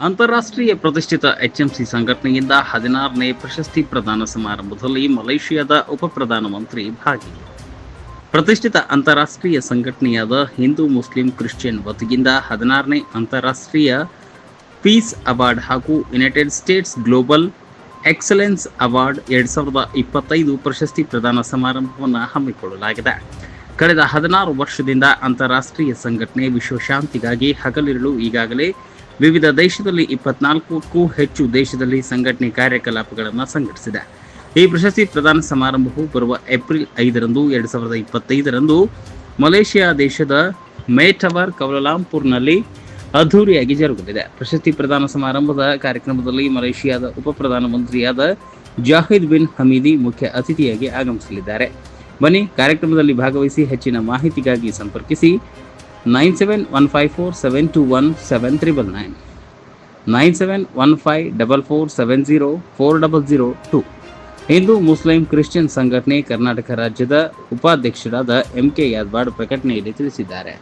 ಅಂತಾರಾಷ್ಟ್ರೀಯ ಪ್ರತಿಷ್ಠಿತ ಎಚ್ಎಂಸಿ ಸಂಘಟನೆಯಿಂದ ಹದಿನಾರನೇ ಪ್ರಶಸ್ತಿ ಪ್ರದಾನ ಸಮಾರಂಭದಲ್ಲಿ ಮಲೇಷಿಯಾದ ಉಪ ಪ್ರಧಾನಮಂತ್ರಿ ಭಾಗಿ. ಪ್ರತಿಷ್ಠಿತ ಅಂತಾರಾಷ್ಟ್ರೀಯ ಸಂಘಟನೆಯಾದ ಹಿಂದೂ ಮುಸ್ಲಿಂ ಕ್ರಿಶ್ಚಿಯನ್ ವತಿಯಿಂದ ಹದಿನಾರನೇ ಅಂತಾರಾಷ್ಟ್ರೀಯ ಪೀಸ್ ಅವಾರ್ಡ್ ಹಾಗೂ United States global excellence award ಎರಡ್ ಸಾವಿರದ ಇಪ್ಪತ್ತೈದು ಪ್ರಶಸ್ತಿ ಪ್ರದಾನ ಸಮಾರಂಭವನ್ನು ಹಮ್ಮಿಕೊಳ್ಳಲಾಗಿದೆ. ಕಳೆದ ಹದಿನಾರು ವರ್ಷದಿಂದ ಅಂತಾರಾಷ್ಟ್ರೀಯ ಸಂಘಟನೆ ವಿಶ್ವಶಾಂತಿಗಾಗಿ ಹಗಲಿರುಳು ಈಗಾಗಲೇ ವಿವಿಧ ದೇಶದಲ್ಲಿ ಇಪ್ಪತ್ನಾಲ್ಕಕ್ಕೂ ಹೆಚ್ಚು ದೇಶದಲ್ಲಿ ಸಂಘಟನೆ ಕಾರ್ಯಕಲಾಪಗಳನ್ನು ಸಂಘಟಿಸಿದೆ. ಈ ಪ್ರಶಸ್ತಿ ಪ್ರದಾನ ಸಮಾರಂಭವು ಬರುವ ಏಪ್ರಿಲ್ ಐದರಂದು, ಎರಡು ಸಾವಿರದ ಇಪ್ಪತ್ತೈದರಂದು ಮಲೇಷಿಯಾ ದೇಶದ ಮೇಟವರ್ ಕೌಲಾಲಂಪುರ್ನಲ್ಲಿ ಅದ್ಧೂರಿಯಾಗಿ ಜರುಗಲಿದೆ. ಪ್ರಶಸ್ತಿ ಪ್ರದಾನ ಸಮಾರಂಭದ ಕಾರ್ಯಕ್ರಮದಲ್ಲಿ ಮಲೇಷಿಯಾದ ಉಪ ಪ್ರಧಾನಮಂತ್ರಿಯಾದ ಜಾಹಿದ್ ಬಿನ್ ಹಮೀದಿ ಮುಖ್ಯ ಅತಿಥಿಯಾಗಿ ಆಗಮಿಸಲಿದ್ದಾರೆ. ಬನ್ನಿ ಕಾರ್ಯಕ್ರಮದಲ್ಲಿ ಭಾಗವಹಿಸಿ ಹೆಚ್ಚಿನ ಮಾಹಿತಿಗಾಗಿ ಸಂಪರ್ಕಿಸಿ nine seven one five four seven two one seven triple nine. Nine seven one five double four seven zero four double zero two. Hindu Muslim Christian ಸಂಘಟನೆ ಕರ್ನಾಟಕ ರಾಜ್ಯದ ಉಪಾಧ್ಯಕ್ಷರಾದ ಎಂ ಕೆ ಯಾದ್ವಾಡ್ ಪ್ರಕಟಣೆಯಲ್ಲಿ ತಿಳಿಸಿದ್ದಾರೆ.